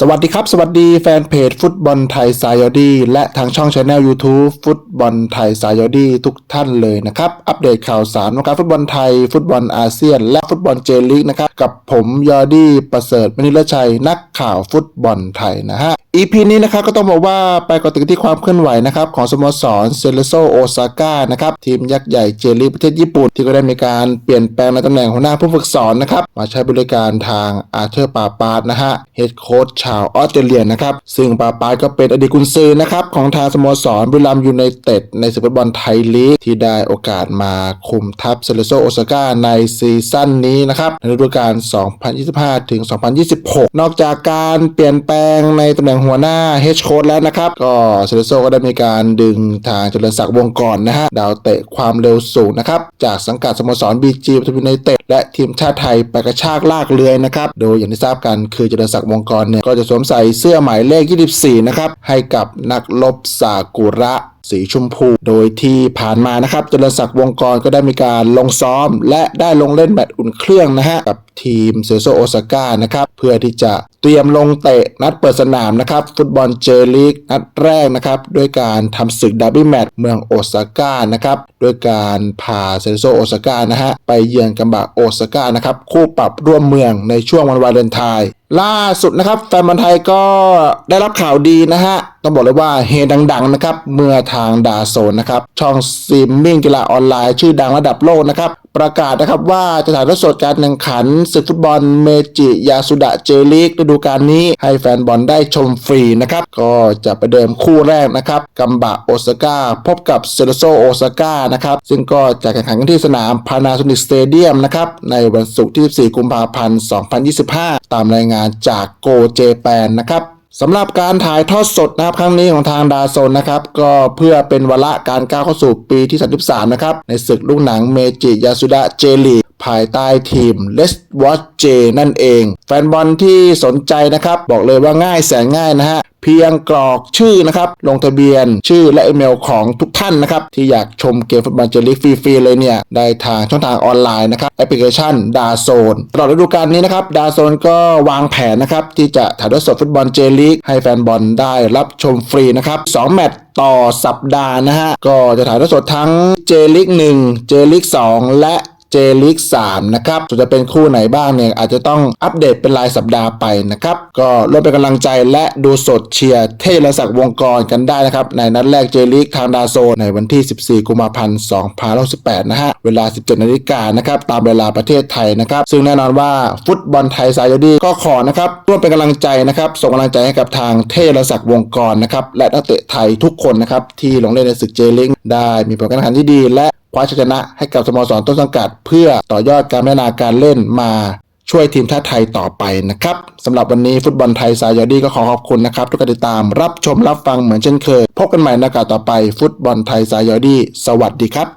สวัสดีครับ สวัสดีแฟนเพจฟุตบอลไทยสายอดีและทางช่องชาแนล YouTube ฟุตบอลไทยสายอดีทุกท่านเลยนะครับ อัปเดตข่าวสารวงการฟุตบอลไทย ฟุตบอลอาเซียน และฟุตบอลเจลิกนะครับ กับผมยอดีประเสริฐมณิรชัยนักข่าวฟุตบอลไทยนะฮะ EP นี้นะครับก็ต้องบอกว่าไปกาะติดที่ความเคลื่อนไหวนะครับของสโมสรเซเลโซโอซาก้านะครับทีมยักษ์ใหญ่เจลีประเทศญี่ปุ่น ที่ก็ได้มีการเปลี่ยนแปลงในตำแหน่งหัวหน้าผู้ฝึกสอนนะครับมาใช้บริการทางอาเธอร์ปาปาร์นะฮะเฮดโค้ชชาวออสเตรเลียนะครับซึ่งปาปาร์ก็เป็นอดีตกุนซือนะครับของทางสโมสรบุรีรัมยูไนเต็ดในศึกฟุตบอลไทยลีกที่ได้โอกาสมาคุมทัพเซเลโซโอซาก้าในซีซั่นนี้นะครับในฤดูกาล 2025-2026 นอกจากการเปลี่ยนแปลงในตำแหน่งหัวหน้าเฮดโค้ดแล้วนะครับ ก็เซเลโซก็ได้มีการดึงทางเจริญศักดิ์วงก่อนะฮะดาวเตะความเร็วสูงนะครับจากสังกัดสโมสรบีจีปทุมยูไนเต็ดและทีมชาติไทยไปกระชากลากเรือยนะครับ โดยอย่างที่ทราบกันคือเจริญศักดิ์วงกรเนี่ยก็จะสวมใส่เสื้อหมายเลข 24 นะครับ ให้กับนักลบซากุระสีชมพู โดยที่ผ่านมานะครับเจริญศักดิ์วงกรก็ได้มีการลงซ้อม และได้ลงเล่นแมตช์อุ่นเครื่องนะฮะกับทีมเซโซโอซาก้านะครับเพื่อที่จะเตรียมลงเตะนัดเปิดสนามนะครับฟุตบอลเจลีกนัดแรกนะครับด้วยการทำศึกดับเบิลแมตช์เมืองโอซาก้านะครับด้วยการพาเซโซโอซาก้านะฮะไปเยือนกับบะโอซาก้านะครับคู่ปรับร่วมเมืองในช่วงวันวาเลนไทน์ล่าสุดนะครับแฟนบอลไทยก็ได้รับข่าวดีนะฮะ ต้องบอกเลยว่าเฮดังๆนะครับ เมื่อทางดาโซนนะครับ ช่องซิมมิ่งกีฬาออนไลน์ชื่อดังระดับโลกนะครับ ประกาศนะครับว่าจะถ่ายทอดสดการแข่งขันศึกฟุตบอลเมจิยาสุดะเจลีกฤดูกาลนี้ให้แฟนบอลได้ชมฟรีนะครับ ก็จะประเดิมคู่แรกนะครับ กัมบะโอซาก้าพบกับเซโรโซโอซาก้านะครับ ซึ่งก็จะแข่งขันกันที่สนามพานาโซนิกสเตเดียมนะครับในวันศุกร์ที่ 14 กุมภาพันธ์ 2025 ตามรายงานจากโกเจแปนนะครับสำหรับการถ่ายทอดสดนะครับครั้งนี้ของทางดาโซนนะครับก็เพื่อเป็นวาระการก้าวเข้าสู่ปีที่ 33 นะครับ ในศึกลูกหนังเมจิยาสุดะเจลี ภายใต้ทีม Let's Watch J นั่นเอง แฟนบอลที่สนใจนะครับ บอกเลยว่าง่ายแสนง่ายนะฮะเพียงกรอกชื่อนะครับ ลงทะเบียนชื่อและอีเมลของทุกท่านนะครับ ที่อยากชมเกมฟุตบอลเจลีกฟรีๆเลยเนี่ย ได้ทางช่องทางออนไลน์นะครับ แอปพลิเคชันดาโซนตลอดฤดูกาลนี้นะครับดาโซนก็วางแผนนะครับ ที่จะถ่ายทอดสดฟุตบอลเจลีกให้แฟนบอลได้รับชมฟรีนะครับ2แมตช์ต่อสัปดาห์นะฮะก็จะถ่ายทอดสดทั้งเจลีก1เจลีก2และ เจลิก3นะครับส่วนจะเป็นคู่ไหนบ้างเนี่ยอาจจะต้องอัปเดตเป็นรายสัปดาห์ไปนะครับก็ร่วมเป็นกำลังใจและดูสดเชียร์เทเลศักดิ์วงกรกันได้นะครับในนัดแรกเจลิกทางดาโซนในวันที่ 14 กุมภาพันธ์ 2018 นะฮะ เวลา 17 นาฬิกานะครับ ตามเวลาประเทศไทยนะครับ ซึ่งแน่นอนว่าฟุตบอลไทยสายดีก็ขอนะครับ ร่วมเป็นกำลังใจนะครับ ส่งกำลังใจให้กับทางเทเลศักดิ์วงกรนะครับ และนักเตะไทยทุกคนนะครับ ที่ลงเล่นในศึกเจลิกได้มีผลการแข่งขันที่ดี และ คว้าชัยชนะให้กับสโมสรต้นสังกัด เพื่อต่อยอดการพัฒนาการเล่นมาช่วยทีมชาติไทยต่อไปนะครับสำหรับวันนี้ฟุตบอลไทยสายยอดีก็ขอขอบคุณนะครับ ทุกการติดตามรับชมรับฟังเหมือนเช่นเคย พบกันใหม่ในโอกาสต่อไป ฟุตบอลไทยสายยอดี สวัสดีครับ